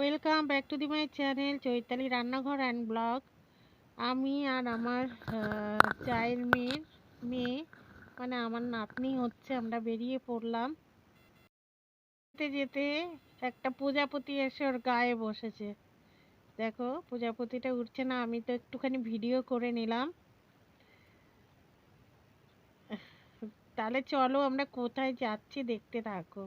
Welcome back to the my channel Chaitali Rannaghar and blog আমি আর আমার চায়ের মেয়ের মেয়ে মানে আমার নাতনি হচ্ছে, আমরা বেরিয়ে পড়লাম। যেতে যেতে একটা প্রজাপতি এসে ওর গায়ে বসেছে। দেখো, প্রজাপতিটা উঠছে না, আমি তো একটুখানি ভিডিও করে নিলাম। তাহলে চলো আমরা কোথায় যাচ্ছি দেখতে থাকো।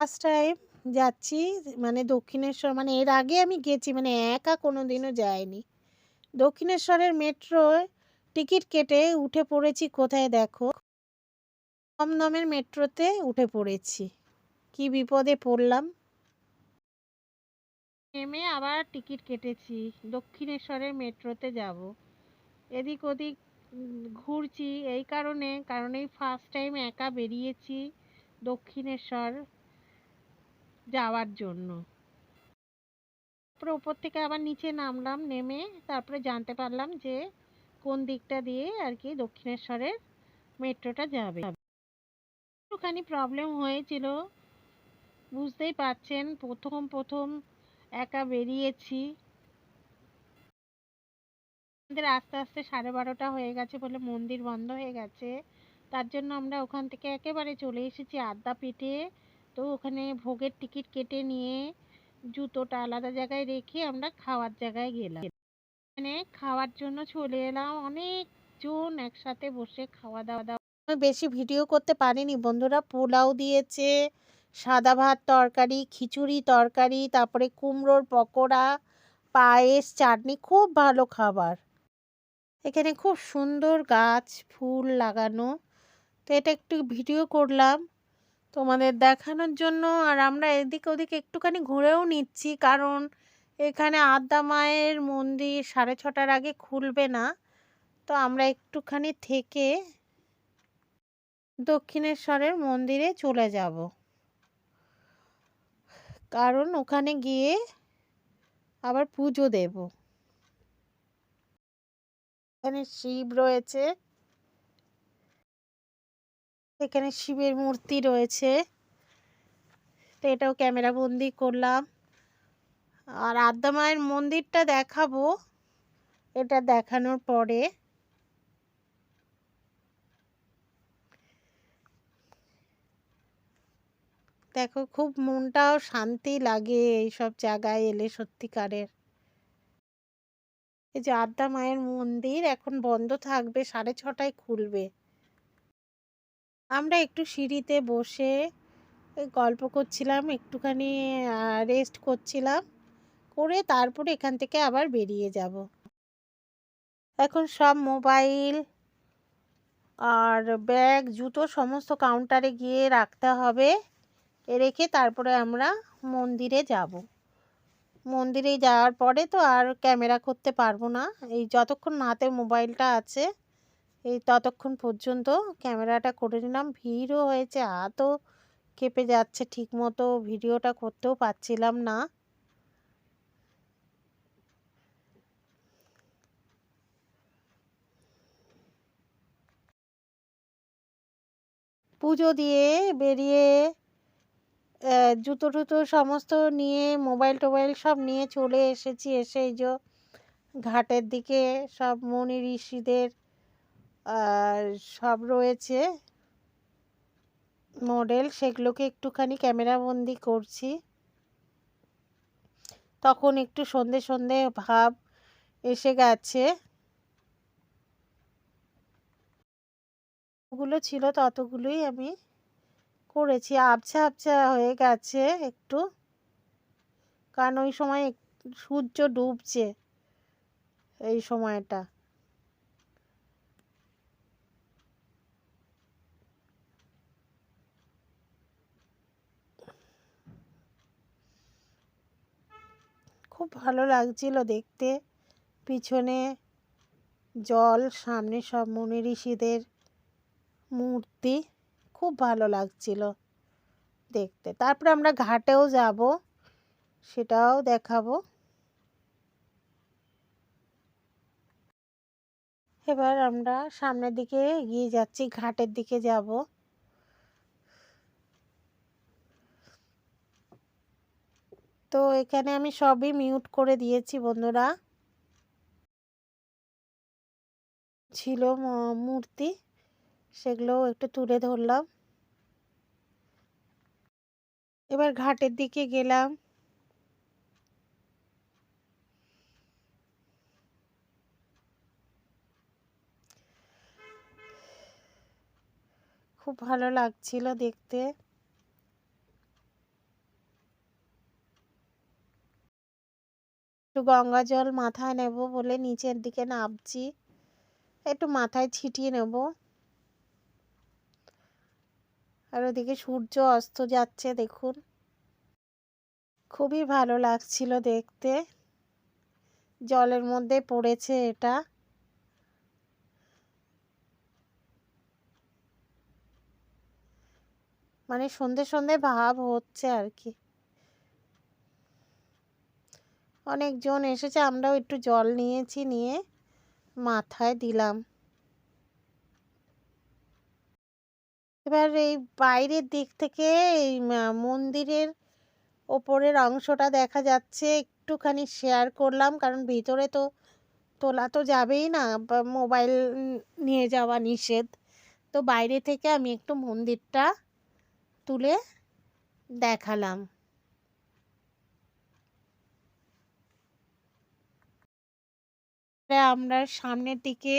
ফার্স্ট টাইম যাচ্ছি মানে দক্ষিণেশ্বর মানে এর আগে আমি গেছি মানে একা কোনো দিনও যাইনি। দক্ষিণেশ্বরের মেট্রোয় টিকিট কেটে উঠে পড়েছি কোথায় দেখো? কম দামের মেট্রোতে উঠে পড়েছি। কি বিপদে পড়লাম? নেমে আবার টিকিট কেটেছি, দক্ষিণেশ্বরের মেট্রোতে যাব। এদিক ওদিক ঘুরছি, এই কারণে, কারণ এই ফার্স্ট টাইম একা বেরিয়েছি দক্ষিণেশ্বর। যাওয়ার জন্য। তারপরে উপর থেকে আবার নিচে নামলাম, নেমে তারপরে জানতে পারলাম যে কোন দিকটা দিয়ে আর কি দক্ষিণেশ্বরের মেট্রোটা যাবে। একটুখানি প্রবলেম হয়েছিল। বুঝতেই পারছেন, প্রথম প্রথম একা বেরিয়েছি। আমাদের আস্তে আস্তে সাড়ে বারোটা হয়ে গেছে বলে মন্দির বন্ধ হয়ে গেছে। তার জন্য আমরা ওখান থেকে একেবারে চলে এসেছি আদ্যাপীঠে। তো ওখানে ভোগের টিকিট কেটে নিয়ে জুতোটা আলাদা জায়গায় রেখে আমরা খাওয়ার জায়গায় গেলাম। মানে খাওয়ার জন্য চলে এলাম। অনেকজন একসাথে বসে খাওয়া দাওয়া দাওয়া বেশি ভিডিও করতে পারিনি। বন্ধুরা পোলাও দিয়েছে, সাদা ভাত তরকারি, খিচুড়ি তরকারি, তারপরে কুমড়োর পকোড়া, পায়েস, চাটনি, খুব ভালো খাবার। এখানে খুব সুন্দর গাছ, ফুল লাগানো। তো এটা একটু ভিডিও করলাম। তোমাদের দেখানোর জন্য আর আমরা এদিক ওদিক একটুখানি ঘুরেও নিচ্ছি। কারণ এখানে আদ্যা মায়ের মন্দির সাড়ে ছটার আগে খুলবে না। তো আমরা একটুখানি থেকে দক্ষিণেশ্বরের মন্দিরে চলে যাব। কারণ ওখানে গিয়ে আবার পুজো দেব। এখানে শিব রয়েছে। এখানে শিবের মূর্তি রয়েছে। তো এটাও ক্যামেরা বন্দি করলাম। আর আদ্যা মায়ের মন্দিরটা দেখাবো, এটা দেখানোর পরে। দেখো, খুব মনটাও শান্তি লাগে এইসব জায়গায় এলে সত্যিকারের। এই যে আদ্যা মায়ের মন্দির এখন বন্ধ থাকবে, সাড়ে ছটায় খুলবে। আমরা একটু সিঁড়িতে বসে গল্প করছিলাম, একটুখানি রেস্ট করছিলাম, করে তারপরে এখান থেকে আবার বেরিয়ে যাব। এখন সব মোবাইল আর ব্যাগ, জুতো সমস্ত কাউন্টারে গিয়ে রাখতে হবে, রেখে তারপরে আমরা মন্দিরে যাব। মন্দিরে যাওয়ার পরে তো আর ক্যামেরা করতে পারব না, এই যতক্ষণ হাতে মোবাইলটা আছে এই ততক্ষণ পর্যন্ত ক্যামেরাটা করে নিলাম। ভিড়ও হয়েছে, হাতও কেঁপে যাচ্ছে ঠিক মতো ভিডিওটা করতেও পারছিলাম না। পুজো দিয়ে বেরিয়ে জুতো টুতো সমস্ত নিয়ে, মোবাইল টোবাইল সব নিয়ে চলে এসেছি। এসে এই যে ঘাটের দিকে সব মুনি ঋষিদের আর সব রয়েছে মডেল, সেগুলোকে একটুখানি ক্যামেরা বন্দি করছি। তখন একটু সন্ধে সন্ধে ভাব এসে গেছে। ওগুলো ছিল, ততগুলোই আমি করেছি। আবছা আবছা হয়ে গেছে একটু। কারণ ওই সময় সূর্য ডুবছে এই সময়টা। খুব ভালো লাগছিল দেখতে। পিছনে জল, সামনে সব মুনি ঋষিদের মূর্তি। খুব ভালো লাগছিল দেখতে। তারপরে আমরা ঘাটেও যাব, সেটাও দেখাবো। এবার আমরা সামনের দিকে এগিয়ে যাচ্ছি, ঘাটের দিকে যাব। তো এখানে আমি সবই মিউট করে দিয়েছি, বন্ধুরা। ছিল মূর্তি সেগুলো একটু তুলে ধরলাম। এবার ঘাটের দিকে গেলাম। খুব ভালো লাগছিল দেখতে। একটু গঙ্গা জল মাথায় নেব বলে নিচের দিকে নামছি। একটু মাথায় ছিটিয়ে নেব। আর ওদিকে সূর্য অস্ত যাচ্ছে দেখুন। খুবই ভালো লাগছিল দেখতে। জলের মধ্যে পড়েছে এটা। মানে সন্ধে সন্ধে ভাব হচ্ছে আর কি। অনেকজন এসেছে, আমরাও একটু জল নিয়েছি, নিয়ে মাথায় দিলাম। এবার এই বাইরের দিক থেকে এই মন্দিরের ওপরের অংশটা দেখা যাচ্ছে, একটুখানি শেয়ার করলাম, কারণ ভিতরে তো তোলা তো যাবেই না মোবাইল নিয়ে যাওয়া নিষেধ। তো বাইরে থেকে আমি একটু মন্দিরটা তুলে দেখালাম। আমরা সামনের দিকে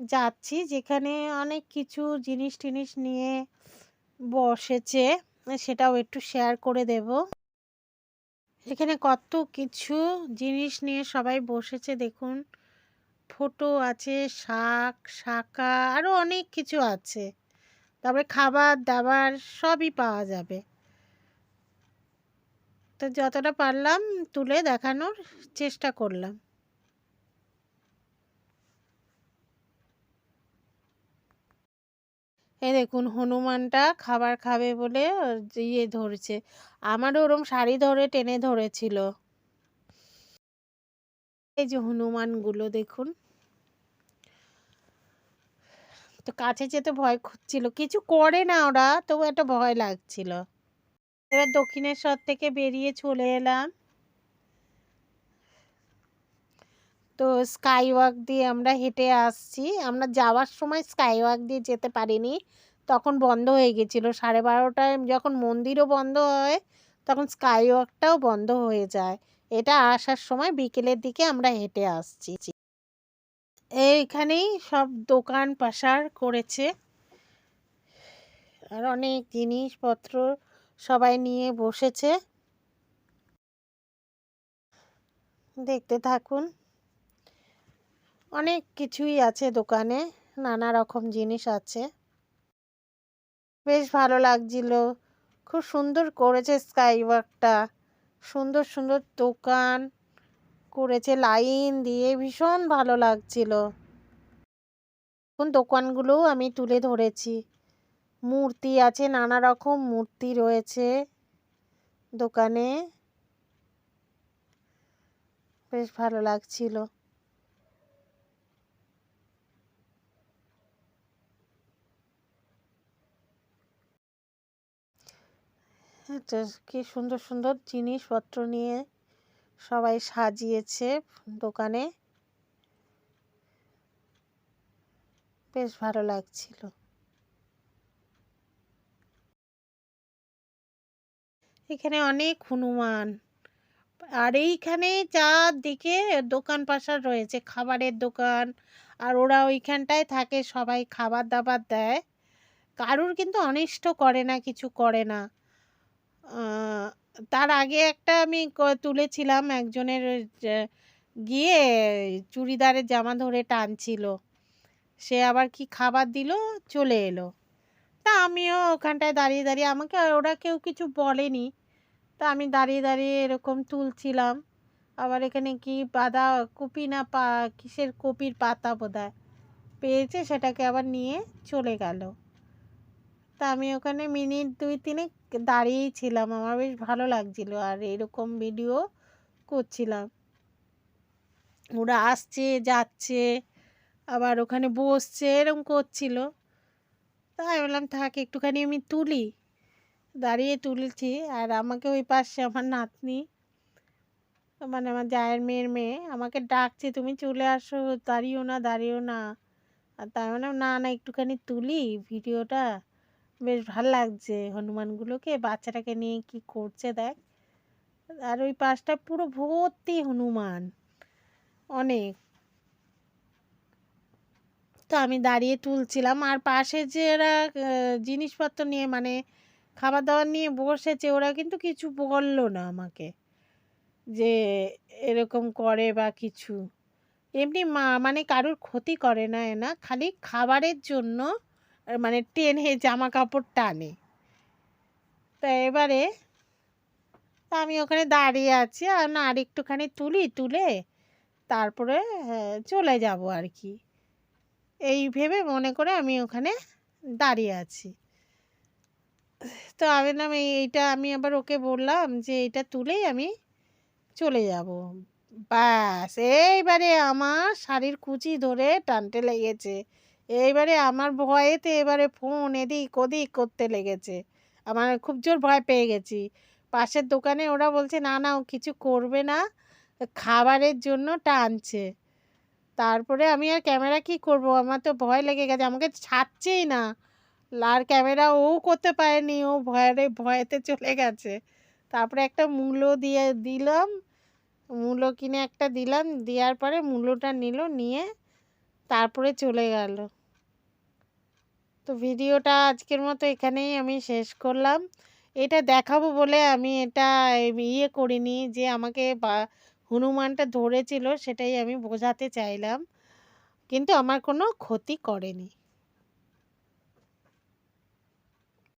যাচ্ছি, যেখানে অনেক কিছু জিনিস টিনিস নিয়ে বসেছে। সেটাও একটু শেয়ার করে দেব। এখানে কত কিছু জিনিস নিয়ে সবাই বসেছে, দেখুন। ফটো আছে, শাক, শাকা আরও অনেক কিছু আছে। তারপরে খাবার দাবার সবই পাওয়া যাবে। তো যতটা পারলাম তুলে দেখানোর চেষ্টা করলাম। এই দেখুন হনুমানটা খাবার খাবে বলে ইয়ে ধরেছে। আমারও ওরম শাড়ি ধরে, টেনে ধরেছিল। এই যে হনুমানগুলো দেখুন। তো কাছে যেতে ভয় করছিল কিছু করে না ওরা, তবু একটা ভয় লাগছিল। এবার দক্ষিণেশ্বর থেকে বেরিয়ে চলে এলাম। তো স্কাই ওয়াক দিয়ে আমরা হেঁটে আসছি। আমরা যাওয়ার সময় স্কাই ওয়াক দিয়ে যেতে পারিনি। তখন বন্ধ হয়ে গেছিল। সাড়ে বারোটায় যখন মন্দিরও বন্ধ হয়, তখন স্কাই ওয়াকটাও বন্ধ হয়ে যায়। এটা আসার সময় বিকেলের দিকে আমরা হেঁটে আসছি। এইখানেই সব দোকান পাশার করেছে। আর অনেক জিনিসপত্র সবাই নিয়ে বসেছে। দেখতে থাকুন। অনেক কিছুই আছে দোকানে, নানা রকম জিনিস আছে। বেশ ভালো লাগছিল। খুব সুন্দর করেছে স্কাই ওয়াকটা সুন্দর সুন্দর দোকান করেছে, লাইন দিয়ে ভীষণ ভালো লাগছিল। এখন দোকানগুলোও আমি তুলে ধরেছি। মূর্তি আছে, নানা রকম মূর্তি রয়েছে দোকানে। বেশ ভালো লাগছিল। কি সুন্দর সুন্দর জিনিসপত্র নিয়ে সবাই সাজিয়েছে দোকানে। বেশ ভালো লাগছিল। এখানে অনেক হনুমান। আর এইখানে চারদিকে দোকান পাশার রয়েছে, খাবারের দোকান। আর ওরা ওইখানটায় থাকে, সবাই খাবার দাবার দেয়। কারুর কিন্তু অনিষ্ট করে না, কিছু করে না। তার আগে একটা আমি তুলেছিলাম একজনের গিয়ে চুড়িদারের জামা ধরে টানছিল। সে আবার কি খাবার দিল? চলে এলো। তা আমিও ওখানটায় দাঁড়িয়ে দাঁড়িয়ে আমাকে ওরা কেউ কিছু বলেনি। তা আমি দাঁড়িয়ে দাঁড়িয়ে এরকম তুলছিলাম। আবার এখানে কি বাঁধা কপি না পা, কিসের কপির পাতা বোধহয়? পেয়েছে সেটাকে আবার নিয়ে চলে গেল। তা আমি ওখানে মিনিট দুই তিনেক দাঁড়িয়েই ছিলাম। আমার বেশ ভালো লাগছিল আর এরকম ভিডিও করছিলাম। ওরা আসছে, যাচ্ছে, আবার ওখানে বসছে এরকম করছিল। আমি বললাম, থাক, একটুখানি আমি তুলি। দাঁড়িয়ে তুলছি আর আমাকে ওই পাশে আমার নাতনি মানে আমার জায়ের মেয়ের মেয়ে, আমাকে ডাকছে, তুমি চলে আসো, দাঁড়িও না দাঁড়িও না। আর তাই বললাম, না না, একটুখানি তুলি ভিডিওটা বেশ ভালো লাগছে হনুমানগুলোকে। বাচ্চাটাকে নিয়ে কি করছে দেখ। আর ওই পাশটা পুরো ভর্তি হনুমান। অনেক। তো আমি দাঁড়িয়ে তুলছিলাম। আর পাশে যে এরা জিনিসপত্র নিয়ে মানে খাবার দাবার নিয়ে বসেছে, ওরা কিন্তু কিছু বলল না আমাকে। যে এরকম করে বা কিছু। এমনি মা মানে কারোর ক্ষতি করে না এনা। খালি খাবারের জন্য মানে টেনে জামা কাপড় টানে। তা এবারে আমি ওখানে দাঁড়িয়ে আছি, আর না আর একটুখানি তুলি, তুলে তারপরে চলে যাব আর কি। এই ভেবে মনে করে আমি ওখানে দাঁড়িয়ে আছি। তো আমি নাম এইটা, আমি আবার ওকে বললাম যে এটা তুলেই আমি চলে যাব। ব্যাস, এইবারে আমার শাড়ির কুচি ধরে টানতে লেগেছে। এইবারে আমার ভয়েতে এবারে ফোন এদিক ওদিক করতে লেগেছে। আমার খুব জোর ভয় পেয়ে গেছি। পাশের দোকানে ওরা বলছে, না না, ও কিছু করবে না। খাবারের জন্য টানছে। তারপরে আমি আর ক্যামেরা কি করব? আমার তো ভয় লেগে গেছে। আমাকে ছাড়ছেই না। আর ক্যামেরা ও করতে পারেনি। ও ভয়ে, ভয়েতে চলে গেছে। তারপরে একটা মূলো দিয়ে দিলাম। মূলো কিনে একটা দিলাম। দেওয়ার পরে মূলোটা নিল, নিয়ে তারপরে চলে গেল। তো ভিডিওটা আজকের মতো এখানেই আমি শেষ করলাম। এটা দেখাবো বলে আমি এটা ইয়ে করিনি যে আমাকে বা, হনুমানটা ধরেছিল সেটাই আমি বোঝাতে চাইলাম। কিন্তু আমার কোনো ক্ষতি করেনি।